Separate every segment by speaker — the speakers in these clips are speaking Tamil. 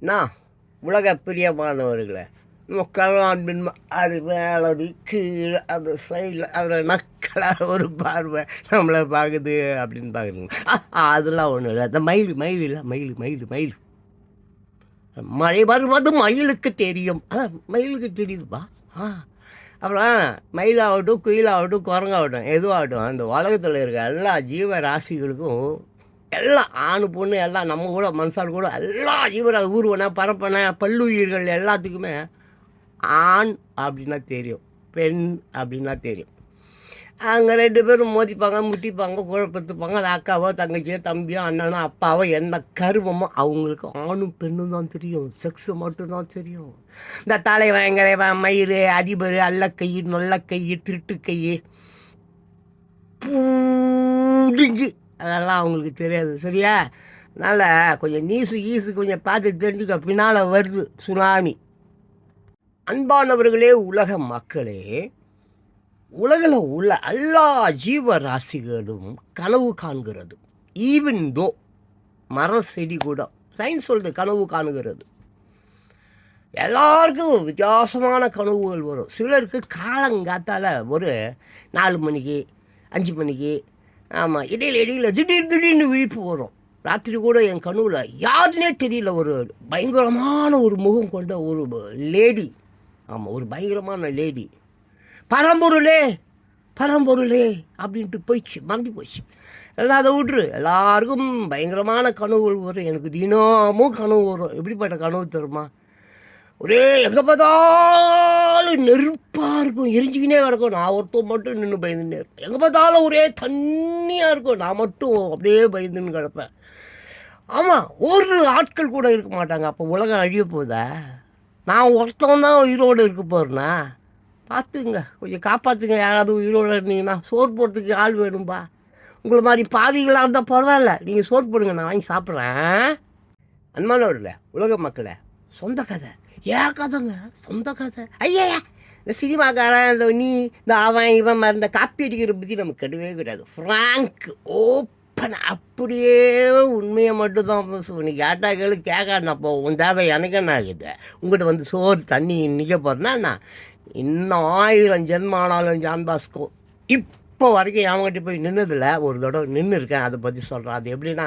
Speaker 1: நான் உலக பிரியமானவர்களே கலான்பின் அது மேலது கீழே அந்த சைடில் அதில் நக்கலாக ஒரு பார்வை நம்மளை பார்க்குது அப்படின்னு பார்க்குறீங்க. அதெல்லாம் ஒன்றும் இல்லை. அந்த மயில் மயில் இல்லை மயில் மயில் மயில். மழை வருவது மயிலுக்கு தெரியும். ஆ மயிலுக்கு தெரியுதுப்பா. ஆ அப்புறம் மயிலாகட்டும் குயிலாகட்டும் குரங்காகட்டும் எதுவாகட்டும் அந்த உலகத்தில் இருக்க எல்லா ஜீவராசிகளுக்கும் எல்லாம் ஆணு பொண்ணு எல்லாம் நம்ம கூட மனுஷால் கூட எல்லா ஜீவரா ஊர்வன பரப்பன பல்லுயிர்கள் எல்லாத்துக்குமே ஆண் அப்படின்னா தெரியும் பெண் அப்படின்னா தெரியும். அங்கே ரெண்டு பேரும் மோதிப்பாங்க முட்டிப்பாங்க குழப்பத்துப்பாங்க. அது அக்காவோ தங்கச்சியோ தம்பியோ அண்ணனோ அப்பாவோ எந்த கருவமோ அவங்களுக்கு ஆணும் பெண்ணும் தான் தெரியும். செக்ஸு மட்டும்தான் தெரியும். இந்த தலைவன் கிளைவன் மயிறு அதிபர் அல்லக்கை நொல்லக்கை திருட்டுக்கை பூடிங்கு அதெல்லாம் அவங்களுக்கு தெரியாது சரியா? அதனால் கொஞ்சம் நியூஸு ஈஸு கொஞ்சம் பார்த்து தெரிஞ்சுக்க. பின்னால் வருது சுனாமி. அன்பானவர்களே உலக மக்களே உலகில் உள்ள எல்லா ஜீவராசிகளும் கனவு காண்கிறது. ஈவன் தோ மர செடி கூட சயின்ஸ் சொல்கிறது கனவு காணுகிறது. எல்லாருக்கும் வித்தியாசமான கனவுகள் வரும். சிலருக்கு காலங்காத்தால் ஒரு நாலு மணிக்கு அஞ்சு மணிக்கு ஆமாம் இடையில இடையில திடீர் திடீர்னு விழிப்பு வரும். ராத்திரி கூட என் கனவுல யாருன்னே தெரியல ஒரு பயங்கரமான ஒரு முகம் கொண்ட ஒரு லேடி. ஆமாம் ஒரு பயங்கரமான லேடி. பரம்பொருளே பரம்பொருளே அப்படின்ட்டு போயிடுச்சு மறந்து போச்சு. எல்லாம் அதை விட்ரு எல்லாருக்கும் பயங்கரமான கனவுகள் வரும். எனக்கு தினமும் கனவு வரும். எப்படிப்பட்ட கனவு தருமா ஒரே எங்கே பார்த்தாலும் நெருப்பாக இருக்கும். எரிஞ்சுக்கினே கிடக்கும். நான் ஒருத்தர் மட்டும் நின்று பயந்துன்னே இருப்பேன். எங்கே பார்த்தாலும் ஒரே தண்ணியாக இருக்கும். நான் மட்டும் அப்படியே பயந்துன்னு கிடப்பேன். ஆமாம் ஒரு ஆட்கள் கூட இருக்க மாட்டாங்க. அப்போ உலகம் அழிய போதா? நான் ஒருத்தவன் தான் உயிரோடு இருக்க போகிறேன்னா பார்த்துங்க. கொஞ்சம் காப்பாற்றுங்க யாராவது உயிரோடு இருந்தீங்கன்னா சோறு போடுறதுக்கு ஆள் வேணும்பா. உங்களை மாதிரி பாதிகளாக இருந்தால் பரவாயில்ல. நீங்கள் சோறு போடுங்க. நான் வாங்கி சாப்பிட்றேன். அன்பானவர்களே உலக மக்களே சொந்த கதை. ஏன் கதைங்க சொந்த கதை ஐயா இந்த சினிமாக்காரன் இந்த நீ இந்த அவன் இவன் மறந்த காப்பி அடிக்கிற பற்றி நமக்கு கிடையவே கிடையாது ஃப்ராங்க் ஓப்பன் அப்படியே உண்மையை மட்டும்தான் பேசுவோம் நீ கேட்டாக்கள் கேட்காதப்போ உன் தேவை எனக்கு என்ன ஆகுது? உங்கள்கிட்ட வந்து சோறு தண்ணி நிற்க போகிறேன்னா நான் இன்னும் ஆயிரம் ஜென்மானாலும் ஜான் பாஸ்கோ. இப்போ வரைக்கும் அவங்ககிட்ட போய் நின்னதில்ல ஒரு தடவை நின்று இருக்கேன் அதை பற்றி சொல்கிறேன் அது எப்படின்னா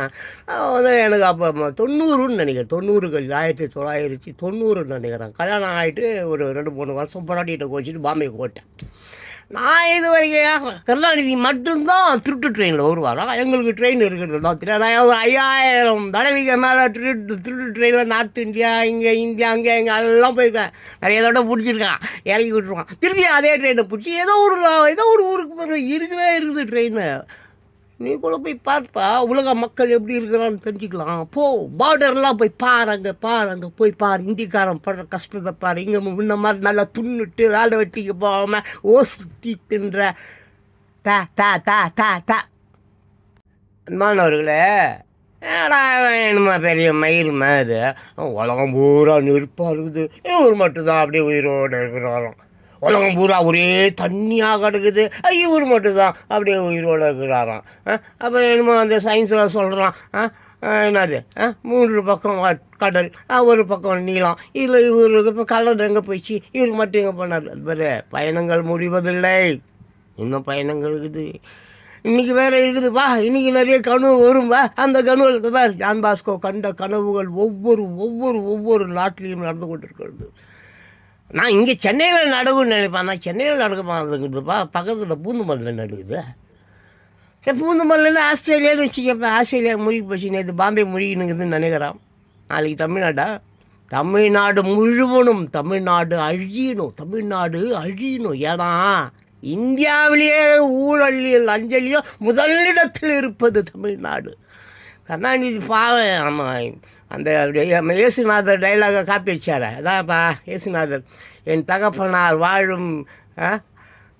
Speaker 1: வந்து எனக்கு அப்போ தொண்ணூறுன்னு நினைக்கிறேன். தொண்ணூறுகள் ஆயிரத்தி தொள்ளாயிரத்தி தொண்ணூறுன்னு நினைக்கிறேன். கல்யாணம் ஆகிட்டு ஒரு ரெண்டு மூணு வருஷம் பொண்டாட்டிகிட்ட கோச்சிட்டு பாம்பே போட்டேன் நான் இது வரைக்கும் கருணாநிதி மட்டும்தான் திருட்டு ட்ரெயினில் வருவாரா எங்களுக்கு ட்ரெயின் இருக்கிறது தான். நான் ஒரு ஐயாயிரம் தடவைக்கு மேலே திருட்டு திருட்டு ட்ரெயினில் நார்த் இந்தியா இங்கே இந்தியா அங்கே இங்கே எல்லாம் போயிருக்கேன். நிறைய தடவை பிடிச்சிருக்கான். இறக்கி விட்டுருவான். திருப்பி அதே ட்ரெயினை பிடிச்சி ஏதோ ஒரு ஏதோ ஒரு ஊருக்கு போகிற இருக்கவே இருக்குது ட்ரெயின் நீ கூட போய் பார்ப்பா. உலக மக்கள் எப்படி இருக்கிறான்னு தெரிஞ்சுக்கலாம். போ பார்டர்லாம் போய் பாரு அங்கே பாரு அங்கே போய் பாரு. இந்திக்காரன் படுற கஷ்டத்தை பாரு. இங்கே முன்ன மாதிரி நல்லா துண்ணுட்டு வேலை வெட்டிக்கு போகாமல் சுற்றி தின்ற. தா தா தா தா தா. அன்பானவர்களே ஏடா வேணுமா பெரிய மயில் மாதிரி. உலகம் பூரா நெருப்பாக இருக்குது. இவர் மட்டும்தான் அப்படியே உயிரோடு இருக்கிறாராம். உலகம் பூரா ஒரே தண்ணியாக கிடக்குது. இவர் மட்டும்தான். அப்படியே உயிரோடு இருக்கிறாராம் அப்போ என்னமோ அந்த சயின்ஸில் சொல்கிறான் என்னது? ஆ, மூன்று பக்கம் கடல் ஒரு பக்கம் நீளம். இதில் இவர் இப்போ கடல் எங்கே போயிடுச்சு? இவர் மட்டும் எங்கே போனார்? வேறு பயணங்கள் முடிவதில்லை. இன்னும் பயணங்கள் இருக்குது. இன்றைக்கி வேறு இருக்குது. வா இன்னைக்கு நிறைய கனவு வரும். வா அந்த கனவுகளுக்கு தான் ஜான் பாஸ்கோ கண்ட கனவுகள் ஒவ்வொரு ஒவ்வொரு ஒவ்வொரு நாட்டிலையும் நடந்து கொண்டிருக்கிறது. நான் இங்கே சென்னையில் நடக்கும்னு நினைப்பேன். நான் சென்னையில் நடக்க மாட்டேங்குதுப்பா பக்கத்தில் பூந்துமல்லில் நடக்குது. சரி பூந்துமல்லில் ஆஸ்திரேலியான்னு வச்சுக்கப்ப ஆஸ்திரேலியா முழுகி போச்சு. நேற்று பாம்பே முழுகினுங்குதுன்னு நினைக்கிறான். நாளைக்கு தமிழ்நாடா? தமிழ்நாடு முழுவதும் தமிழ்நாடு அழியணும். தமிழ்நாடு அழியணும். ஏன்னா இந்தியாவிலேயே ஊழலில் அஞ்சலியோ முதலிடத்தில் இருப்பது தமிழ்நாடு. கருணாநிதி பாவம் ஆமாம் அந்த இயேசுநாதர் டைலாகை காப்பி வச்சார? அதான்ப்பா இயேசுநாதர். என் தகப்பனார் வாழும் ஆ?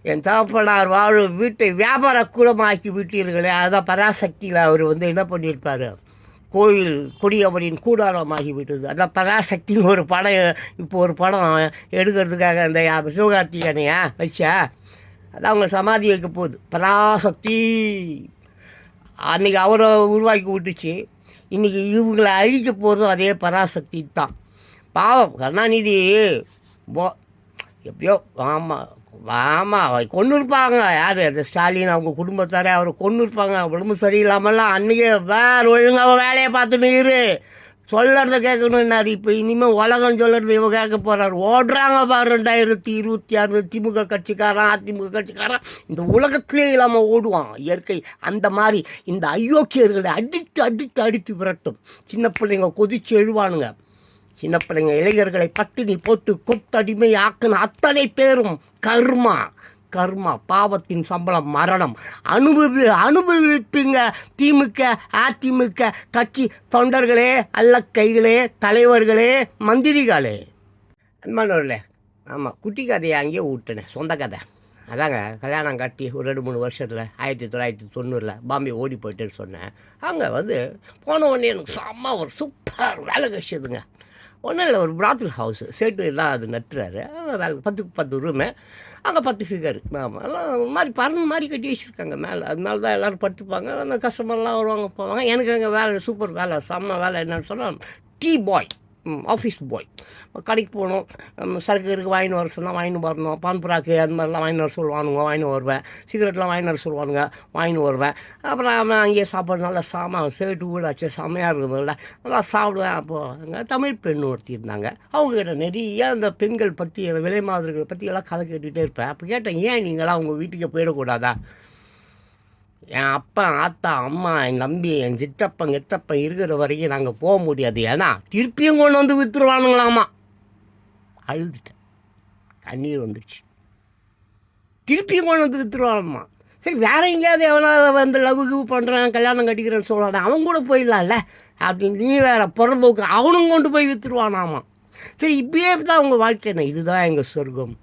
Speaker 1: என் தகப்பனார் வாழும் வீட்டை வியாபார கூடமாக்கி விட்டீர்களே அதான் பராசக்தியில் அவர் வந்து என்ன பண்ணியிருப்பார்? கோயில் கொடியவரின் கூடாரமாகி விட்டது. அதான் பராசக்தின்னு ஒரு படம் இப்போ ஒரு படம் எடுக்கிறதுக்காக அந்த சிவகார்த்திகனையா வச்சா அதான் அவங்க சமாதி வைக்க போகுது. பராசக்தி! அன்றைக்கி அவரை உருவாக்கி விட்டுச்சு. இன்றைக்கி இவங்களை அழிக்க போகிறதும் அதே பராசக்தி தான். பாவம் கருணாநிதி போ எப்படியோ ஆமாம் ஆமாம் கொண்டு இருப்பாங்க யார்? அந்த ஸ்டாலின் அவங்க குடும்பத்தாரே அவரை கொண்டு இருப்பாங்க உடம்பு சரியில்லாமல்லாம் அன்றைக்கே வேறு ஒழுங்காக வேலையை பார்த்துன்னு இரு. சொல்லறத கேட்கணுன்னாரு இப்போ இனிமேல் உலகம் சொல்லறது இவ கேட்க போகிறாரு ஓடுறாங்க பாரு ரெண்டாயிரத்தி இருபத்தி ஆறு திமுக கட்சிக்காரன் அதிமுக கட்சிக்காரன். இந்த உலகத்திலே இல்லாமல் ஓடுவான் இயற்கை. அந்த மாதிரி இந்த அயோக்கியர்களை அடித்து அடித்து அடித்து விரட்டும். சின்ன பிள்ளைங்க கொதிச்சு எழுவானுங்க. சின்ன பிள்ளைங்க இளைஞர்களை பட்டினி போட்டு கொத்தடிமை ஆக்கின அத்தனை பேரும் கர்மா. கர்மா பாவத்தின் சம்பளம் மரணம். அனுபவி அனுபவிப்பீங்க. திமுக அதிமுக கட்சி தொண்டர்களே அல்ல கைகளே தலைவர்களே மந்திரிகளே. அன்பானவர்களே ஆமாம் குட்டி கதையை அங்கேயே விட்டுனேன் சொந்த கதை. அதாங்க கல்யாணம் கட்டி ஒரு ரெண்டு மூணு வருஷத்தில் ஆயிரத்தி தொள்ளாயிரத்தி தொண்ணூறில் பாம்பே ஓடி போயிட்டுன்னு சொன்னேன். அங்கே வந்து போன உடனே எனக்கு செம்ம ஒரு சூப்பர் வேலை கழிச்சதுங்க ஒன்றும் இல்லை ஒரு பிராத்தல் ஹவுஸ் சேட்டு எல்லாம் அது நட்டுறாரு. வேலை பத்துக்கு பத்து ரூமு அங்கே பத்து ஃபிகர் ஆமாம் மாதிரி பறந்து மாதிரி கட்டி வச்சுருக்காங்க மேலே. அதனால தான் எல்லோரும் படுத்துப்பாங்க. அந்த கஸ்டமர்லாம் வருவாங்க போவாங்க. எனக்கு அங்கே வேலை சூப்பர் வேலை செம்ம வேலை. என்னன்னு சொன்னால் டீ பாய் ஆஃபீஸ் பாய். கடைக்கு போகணும் சரக்கு இருக்கு வாங்கின்னு வர சொன்னால் வாங்கின்னு வரணும். பான் புறாக்கு அந்த மாதிரிலாம் வாங்கின்னு வர சொல்லுவானுங்க வாங்கின்னு வருவேன். சிகரெட்லாம் வாங்கின்னு வர சொல்லுவானுங்க வாங்கின்னு வருவேன். அப்புறம் அவன் அங்கேயே சாப்பாடு நல்லா சாமா சேட்டு வீடாச்சு செம்மையாக இருக்குதுல்ல நல்லா சாப்பிடுவேன். அப்போது அங்கே தமிழ் பெண் ஒருத்தி இருந்தாங்க. அவங்ககிட்ட நிறைய அந்த பெண்கள் பற்றி விலை மாதிரிகளை பற்றி எல்லாம் கதை கேட்டுகிட்டே இருப்பேன். அப்போ கேட்டேன் ஏன் நீங்களாம் உங்கள் வீட்டுக்கு போயிடக்கூடாதா? என் அப்பா ஆத்தா அம்மா என் தம்பி என் சித்தப்பன் எத்தப்பன் இருக்கிற வரைக்கும் நாங்கள் போக முடியாது. ஏன்னா திருப்பியும் கொண்டு வந்து விற்றுருவானுங்களாமா அழுதுட்டேன். கண்ணீர் வந்துடுச்சு திருப்பியும் கொண்டு வந்து விற்றுருவானுமா சரி வேற எங்கேயாவது எவனா வந்து லவ் கிவ் பண்ணுறான் கல்யாணம் கட்டிக்கிறேன்னு சொல்கிறான் அவன் கூட போயிடலாம்ல. அப்படின்னு நீ வேற புறம்போக்கு அவனும் கொண்டு போய் விற்றுருவானாமா சரி இப்படியே தான் உங்கள் வாழ்க்கை என்ன? இதுதான் எங்கள் சொர்க்கம்.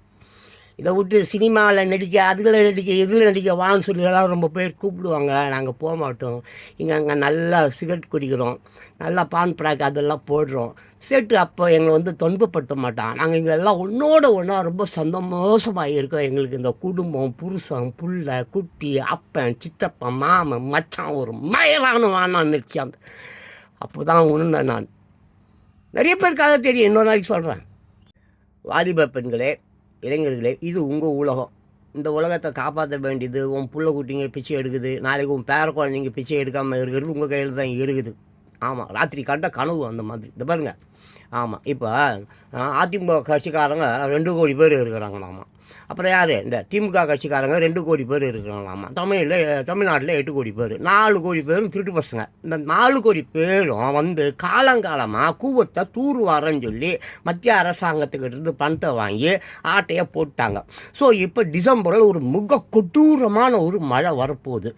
Speaker 1: இதை விட்டு சினிமாவில் நடிக்க அதில் நடிக்க இதில் நடிக்க வான்னு சொல்லி எல்லாம் ரொம்ப பேர் கூப்பிடுவாங்க. நாங்கள் போக மாட்டோம். இங்கே அங்கே நல்லா சிகரெட் குடிக்கிறோம். நல்லா பான் பிராக் அதெல்லாம் போடுறோம். சேட்டு அப்போ எங்களை வந்து துன்பப்படுத்த மாட்டான். நாங்கள் இங்கே எல்லாம் ஒன்றோட ஒன்றா ரொம்ப சந்தோஷமாக இருக்கோம். எங்களுக்கு இந்த குடும்பம் புருஷன் புள்ள குட்டி அப்பன் சித்தப்பன் மாமன் மச்சான் ஒரு மயலான வானான்னு நினச்சான் அப்போ தான் உணர்ந்தேன் நான். நிறைய பேருக்காக தெரியும். இன்னொரு நாளைக்கு சொல்கிறேன் வாலிப பெண்களே இளைஞர்களே இது உங்கள் உலகம். இந்த உலகத்தை காப்பாற்ற வேண்டியது உன் புள்ள குட்டிங்க பிச்சை எடுக்குது. நாளைக்கு உன் பேர குழந்தைங்க பிச்சை எடுக்காமல் இருக்கிறது உங்கள் கையில் தான் இருக்குது. ஆமாம் ராத்திரி கண்ட கனவு அந்த மாதிரி. இந்த பாருங்க. ஆமாம் இப்போ அதிமுக கட்சிக்காரங்க ரெண்டு கோடி பேர் இருக்கிறாங்க ஆமாம் அப்புறம் யார் இந்த திமுக கட்சிக்காரங்க ரெண்டு கோடி பேர் இருக்கிறாங்களாமா? தமிழில் தமிழ்நாட்டில் எட்டு கோடி பேர். நாலு கோடி பேரும் திருட்டு பசங்க. இந்த நாலு கோடி பேரும் வந்து காலங்காலமாக கூவத்தை தூர் வரேன்னு சொல்லி மத்திய அரசாங்கத்துக்கிட்ட இருந்து பணத்தை வாங்கி ஆட்டையை போட்டாங்க. ஸோ இப்போ டிசம்பரில் ஒரு மிக கொடூரமான ஒரு மழை வரப்போகுது.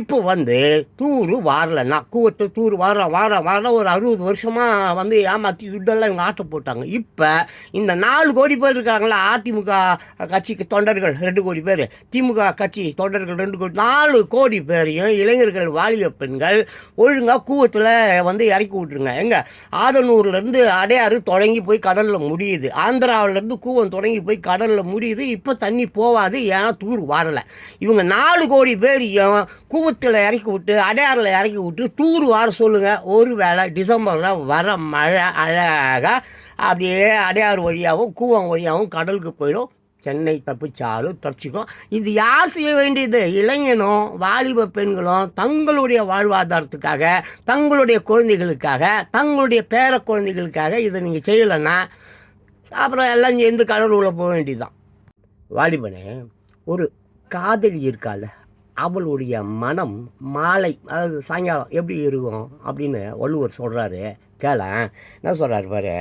Speaker 1: இப்போ வந்து தூர் வாரலைன்னா கூவத்தை தூர் வார வார வார ஒரு அறுபது வருஷமாக வந்து ஏமாற்றி துட்டெல்லாம் இவங்க ஆட்டை போட்டாங்க. இப்போ இந்த நாலு கோடி பேர் இருக்காங்களா அதிமுக கட்சிக்கு தொண்டர்கள் ரெண்டு கோடி பேர். திமுக கட்சி தொண்டர்கள் ரெண்டு கோடி நாலு கோடி பேரையும் இளைஞர்கள் வாலிப பெண்கள் ஒழுங்காக கூவத்தில் வந்து இறக்கி விட்ருங்க எங்க? ஆதனூர்லேருந்து அடையாறு தொடங்கி போய் கடலில் முடியுது. ஆந்திராவிலேருந்து கூவம் தொடங்கி போய் கடலில் முடியுது. இப்போ தண்ணி போகாது ஏன்னா தூர் வரலை. இவங்க நாலு கோடி பேரையும் கூவத்தில் இறக்கி விட்டு அடையாறில் இறக்கி விட்டு தூர் வர சொல்லுங்கள் ஒரு வேளை டிசம்பரில் வர மழை அழகாக அப்படியே அடையாறு வழியாகவும் கூவம் வழியாகவும் கடலுக்கு போயிடும். சென்னை தப்பிச்சாலும் தப்பிச்சிக்கும் இது யார் செய்ய வேண்டியது? இளைஞனும் வாலிப பெண்களும் தங்களுடைய வாழ்வாதாரத்துக்காக தங்களுடைய குழந்தைகளுக்காக தங்களுடைய பேர குழந்தைகளுக்காக இதை நீங்கள் செய்யலைன்னா அப்புறம் எல்லாம் சேர்ந்து கடலூரில் போக வேண்டியதுதான். வாலிபனே ஒரு காதலி இருக்கால அவளுடைய மனம் மாலை அதாவது சாயங்காலம் எப்படி இருக்கும் அப்படின்னு வள்ளுவர் சொல்கிறாரு கேள என்ன சொல்கிறாரு பாரு?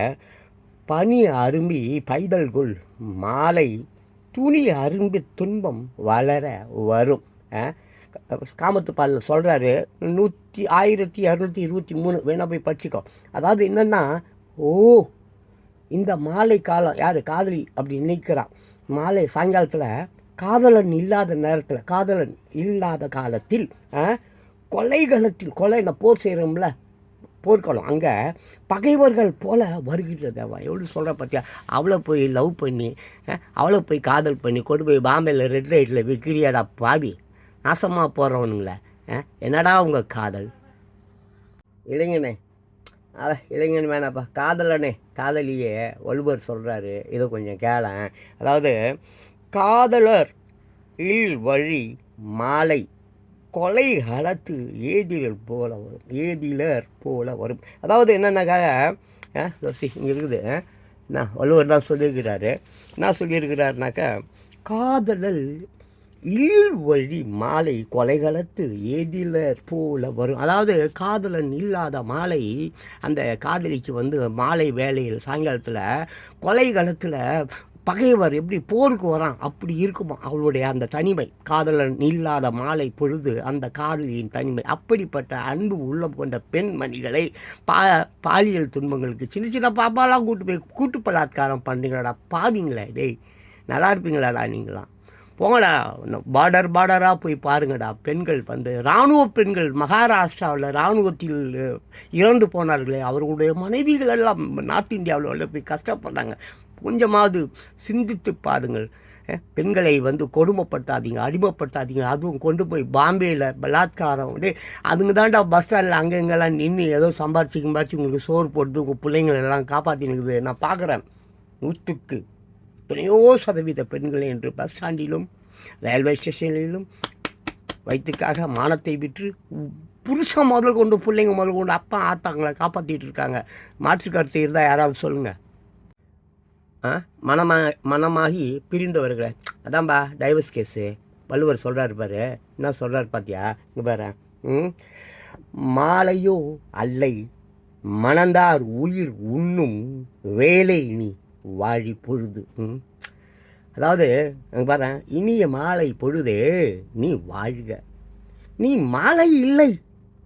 Speaker 1: பனி அரும்பி பைதல்குள் மாலை துணி அரும்பி துன்பம் வளர வரும். காமத்து பாலில் சொல்கிறாரு நூற்றி ஆயிரத்தி இரநூத்தி இருபத்தி மூணு. வேணா போய் படிச்சுக்கோ. அதாவது என்னென்னா ஓ இந்த மாலை காலம் யார்? காதலி அப்படி நினைக்கிறான் மாலை சாயங்காலத்தில் காதலன் இல்லாத நேரத்தில் காதலன் இல்லாத காலத்தில் ஆ, கொலைகளத்தில் கொலை நான் போர் செய்கிறோம்ல போர்க்களம். அங்கே பகைவர்கள் போல வருகிறது அவள் எப்படி சொல்கிற பார்த்தியா அவளை போய் லவ் பண்ணி ஆ, அவளை போய் காதல் பண்ணி கொண்டு போய் பாம்பேயில் ரெட் லைட்டில் விற்கிறியாடா பாவி. நாசமாக போகிறவனுங்களே என்னடா உங்கள் காதல்? இளைஞனே அட இளைஞன் வேணாப்பா. காதலனே காதலியே வள்ளுவர் சொல்கிறாரு இதை கொஞ்சம் கேளேன். அதாவது காதலர் இல் வழி மாலை. கொலை களத்து ஏதிலர் போல வரும் ஏதிலர் போல வரும். அதாவது என்னன்னாக்கா இங்கே இருக்குது. நான் வள்ளுவர் தான் சொல்லியிருக்கிறாரு. என்ன சொல்லியிருக்கிறாருனாக்கா காதலல் இல் வழி மாலை கொலைகளத்து ஏதிலர் போல வரும். அதாவது காதலன் இல்லாத மாலை அந்த காதலிக்கு வந்து மாலை வேலையில் சாயங்காலத்தில் கொலைகளத்தில் பகைவர் எப்படி போருக்கு வரான்? அப்படி இருக்குமா? அவளுடைய அந்த தனிமை காதலன் இல்லாத மாலை பொழுது அந்த காதலியின் தனிமை. அப்படிப்பட்ட அன்பு உள்ளம் கொண்ட பெண்மணிகளை பா பாலியல் துன்பங்களுக்கு சின்ன சின்ன பாப்பாலாம் கூட்டு போய் கூட்டு பலாத்காரம் பண்ணுறீங்களாடா பாவீங்களே டேய். நல்லா இருப்பீங்களாடா நீங்களாம். போங்கடா பார்டர் பார்டராக போய் பாருங்கடா. பெண்கள் வந்து இராணுவ பெண்கள் மகாராஷ்டிராவில் இராணுவத்தில் இறந்து போனார்களே. அவர்களுடைய மனைவிகள் எல்லாம் நார்த் இந்தியாவில் உள்ள போய் கஷ்டப்படுறாங்க. கொஞ்சமாவது சிந்தித்து பாருங்கள். பெண்களை வந்து கொடுமைப்படுத்தாதீங்க அடிமைப்படுத்தாதீங்க. அதுவும் கொண்டு போய் பாம்பேயில் பலாத்காரம் டே அதுங்க தான்டா பஸ் ஸ்டாண்டில் அங்கங்கெல்லாம் நின்று ஏதோ சம்பாரிச்சு சம்பாரிச்சு உங்களுக்கு சோறு போட்டு உங்கள் பிள்ளைங்களெல்லாம் காப்பாற்றினுக்குது நான் பார்க்குறேன் நூற்றுக்கு எத்தனையோ சதவீத பெண்களை என்று பஸ் ஸ்டாண்டிலும் ரயில்வே ஸ்டேஷனிலும் வயிற்றுக்காக மானத்தை விற்று புருஷன் முதல் கொண்டு பிள்ளைங்க முதல் கொண்டு அப்பா ஆத்தாங்களை காப்பாற்றிட்டு இருக்காங்க. மாற்று கருத்து இருந்தால் யாராவது சொல்லுங்கள் மனமா மனமாகி பிரிந்தவர்களை. அதான்பா டைவர்ஸ் கேஸு வள்ளுவர் சொல்கிறாரு பாரு. என்ன சொல்கிறாரு பார்த்தியா இங்கே பாரு. ம்? மாலையோ அல்லை மணந்தார் உயிர் உண்ணும் வேலை நீ வாழி பொழுது. ம். அதாவது அங்கே பாரு. இனிய மாலை பொழுதே நீ வாழ்க. நீ மாலை இல்லை.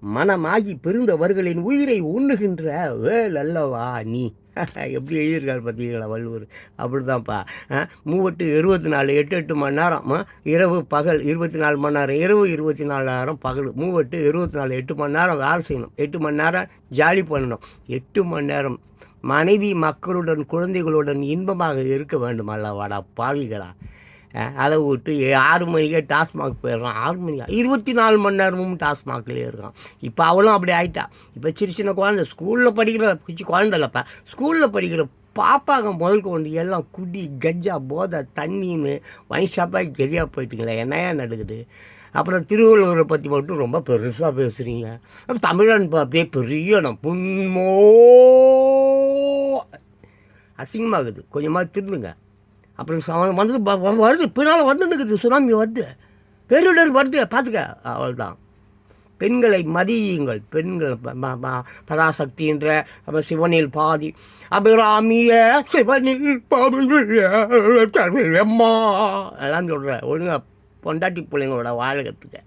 Speaker 1: மனமாகி பிரிந்தவர்களின் உயிரை உண்ணுகின்ற வேல் அல்லவா நீ? எப்படி எழுதியிருக்காரு பார்த்தீங்களா வள்ளுவர்? அப்படிதான்ப்பா. தான்ப்பா மூவட்டு இருபத்தி நாலு எட்டு எட்டு மணி நேரம். ஆ, இரவு பகல் இருபத்தி நாலு மணி நேரம் இரவு இருபத்தி நாலு நேரம் பகல். மூவட்டு இருபத்தி நாலு எட்டு மணி நேரம் வேலை செய்யணும். எட்டு மணி நேரம் ஜாலி பண்ணணும். எட்டு மணி நேரம் மனைவி மக்களுடன் குழந்தைகளுடன் இன்பமாக இருக்க வேண்டும் அல்லவாடா பாவிகளா. அதை விட்டு ஆறு மணிக்கே டாஸ்மாக் போயிடுறான். ஆறு மணிக்கா இருபத்தி நாலு மணி நேரமும் டாஸ்மாக்லேயே இருக்கான். இப்போ அவளும் அப்படி ஆயிட்டா. இப்போ சின்ன சின்ன குழந்தை ஸ்கூலில் படிக்கிற பிச்சு குழந்தை இல்லைப்பா. ஸ்கூலில் படிக்கிற பாப்பாங்க முதல் கொண்டு எல்லாம் குடி கஜ்ஜா போதை தண்ணின்னு வைன் ஷாப்பாக கெதியாக போயிட்டுங்களே என்னையா நடக்குது? அப்புறம் திருவள்ளுவரை பற்றி மட்டும் ரொம்ப பெருசாக பேசுகிறீங்க அப்புறம் தமிழன் பார்த்தே அப்படியே பெரிய நான் புன்மோ அசிங்கமாகுது. கொஞ்சமாக திருந்துங்க. அப்புறம் வந்தது வருது. பின்னால் வந்துட்டு சுனாமி வருது. பேரிடர் வருது. பார்த்துக்க. அவ்வளோதான் பெண்களை மதியுங்கள். பெண்கள் ப- ப- ப- பராசக்தின்ற அப்புறம் சிவனில் பாதி. அபிராமிய சிவனில் பாதி எம்மா எல்லாம் சொல்கிறேன் ஒழுங்கா பொண்டாட்டி பிள்ளைங்களோட வாழகத்துக்கு